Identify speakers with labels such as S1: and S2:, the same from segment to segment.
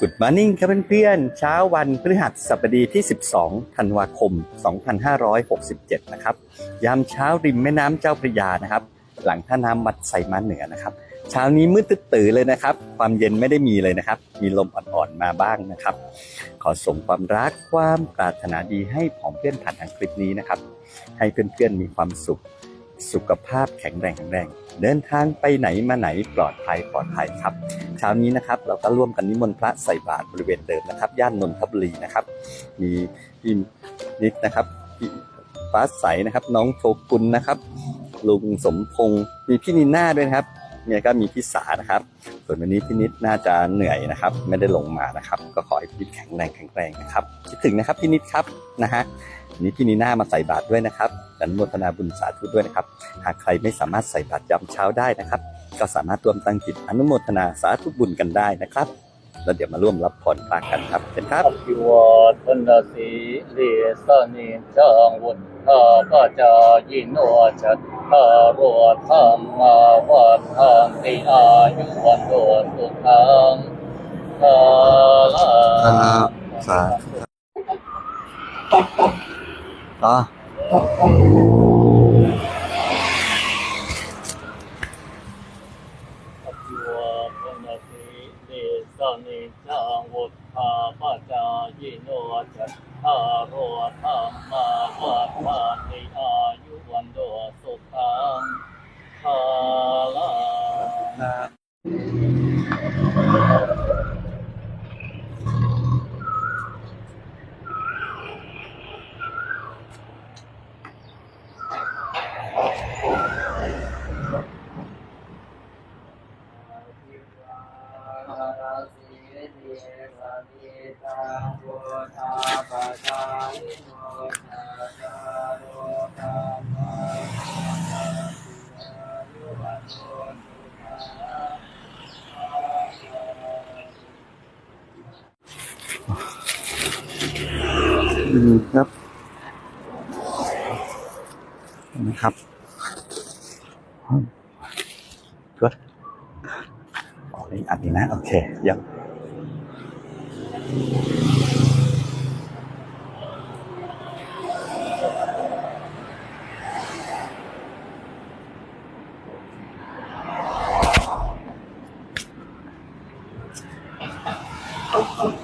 S1: Good Morning ครับเพื่อนๆเช้าวันพฤหัสบดีที่ 12 ธันวาคม 2567 นะครับ ยามเช้าริมแม่น้ำเจ้าพระยานะครับ หลังท่าน้ำวัดไซมาเหนือนะครับ เช้านี้มืดตึ๊ดตื่เลยนะครับ ความเย็นไม่ได้มีเลยนะครับ มีลมอ่อนๆมาบ้างนะครับ ขอส่งความรักความปรารถนาดีให้ของเพื่อนผ่านทางคลิปนี้นะครับ ให้เพื่อนๆมีความสุข สุขภาพแข็งแรงแข็งแรง เดินทางไปไหนมาไหนปลอดภัยปลอดภัยครับ เช้านี้นะครับเราก็ร่วมกันนิมนต์พระใส่บาตรบริเวณเดิมนะครับ ย่านนนทบุรีนะครับ มีพี่นิดนะครับพี่ฟ้าใสนะครับ น้องโชกุลนะครับ ลุงสมพงศ์มีพี่นิน่าด้วยนะครับ เนี่ยก็มีพี่สานะครับ ส่วนวันนี้พี่นิดน่าจะเหนื่อยนะครับ ไม่ได้ลงมานะครับ ก็ขอให้พี่นิดแข็งแรงแข็งแรงนะครับคิดถึงนะครับพี่นิดครับนะฮะวันนี้พี่นีน่ามาใส่บาตรด้วยนะครับอนุโมทนาบุญสาธุด้วยนะครับ หากใครไม่สามารถใส่บาตรยามเช้าได้นะครับ ก็สามารถร่วมตั้งจิตอนุโมทนาสาธุบุญกันได้นะครับแล้วเดี๋ยวมาร่วมรับพรพระกันครับเชิญครับ
S2: อภิวาทนาสีเลสนิจังวุฒ ข้าปจายโนจัตตารโอธรรมาวันทังติอายุวันโดสุขังภาลัง
S1: สาธุอ๋อ
S2: อภิวาทนา สีเลสนิจังวุฒาปจายโนจัตตาโรธรรมาวัฏฏานิอายุวันโดสุขังภาลา
S1: อืมครับนะครับก็ออกอีกอันนี้นะโอเคยังปิด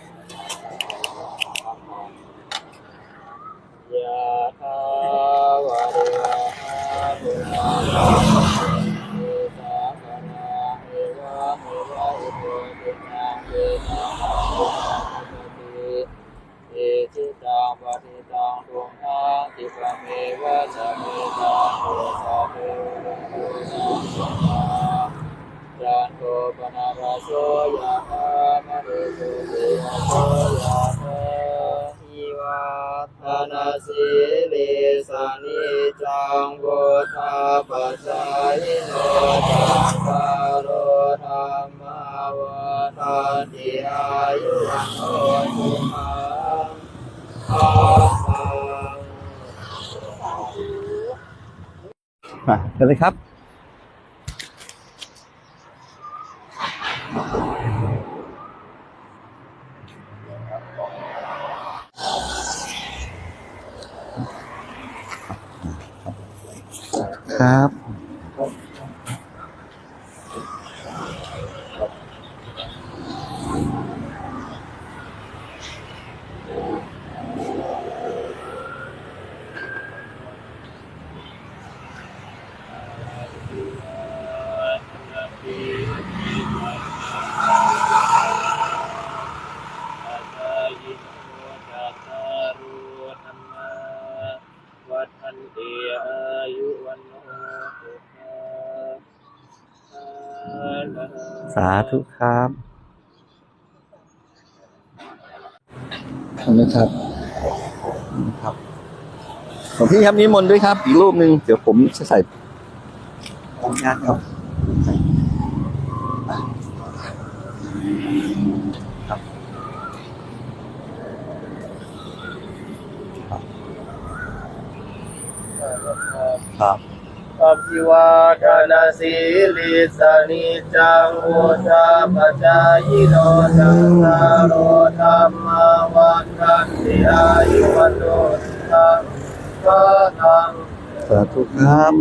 S2: ติอายุวันโอสุขังภาลัง
S1: มาเชิญเลยครับครับ
S2: วัฒนเตียอายุวันโนสุขัง
S1: สาธุครับขอบคุณครับขอบคุณครับของพี่ครับนิมนต์ด้วยครับ อีกรูปหนึ่งเดี๋ยวผมจะใส่ขออนุญาตครับครับ
S3: ปภิวาทนาสีลิสานิจังโอชาปจายโนจังสาโรธรรมวันกันติอายุวันโนสังพ
S1: ระธรรม
S3: สาธุครับ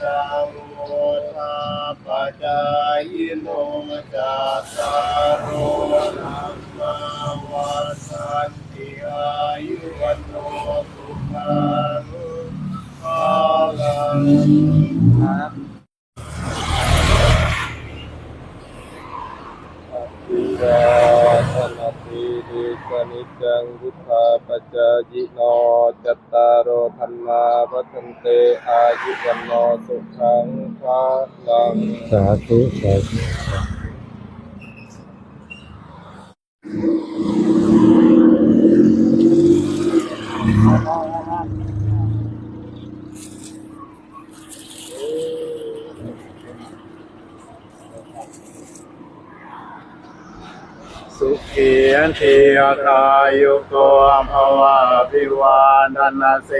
S3: จังโอชาปจายโนจัสสาโรธรรมาวันกันติอายุวันโนสุขังภาลัง
S1: ครับ
S3: ยา ธนาทีดิสนิจังพุทธาปจายิโนจัตตารโอธรรมาวัฒนเตอายุวันโนสุขังพระลัง
S1: สาธุสาธุ
S3: สุ ขีอันทียคายุโกภวะพิวาทนาเส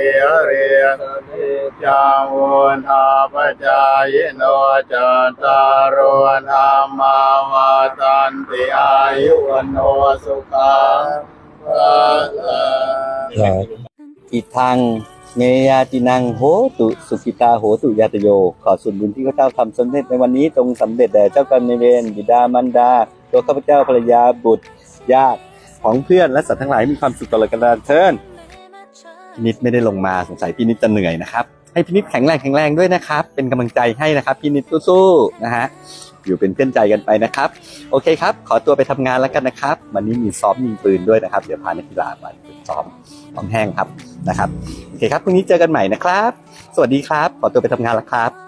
S3: เรียงจาวุนทาปจายโนจัตตารโอธรรมาวาตันติอายุวันโนสุขังภาลัง
S1: อีทางเมยาตินังโหตุสุกิตาโหตุยาตโย ขอส่วนบุญที่ข้าเจ้าทำสำเร็จในวันนี้จงสำเร็จแด่เจ้ากรรมนายเวรบิดามารดา ตัวข้าพเจ้าภรรยาบุตร ญาติของเพื่อนและสัตว์ทั้งหลายมีความสุขตลอดกาลเทินพินิดไม่ได้ลงมาสงสัยพินิดจะเหนื่อยนะครับ ให้พินิดแข็งแรงแข็งแรงด้วยนะครับ เป็นกำลังใจให้นะครับพินิดสู้ๆนะฮะอยู่เป็นเพื่อนใจกันไปนะครับ โอเคครับ ขอตัวไปทำงานแล้วกันนะครับ วันนี้มีซ้อมยิงปืนด้วยนะครับ เดี๋ยวพานักกีฬาไปซ้อมซ้อมแห้งครับนะครับ โอเคครับพรุ่งนี้เจอกันใหม่นะครับ สวัสดีครับ ขอตัวไปทำงานแล้วครับ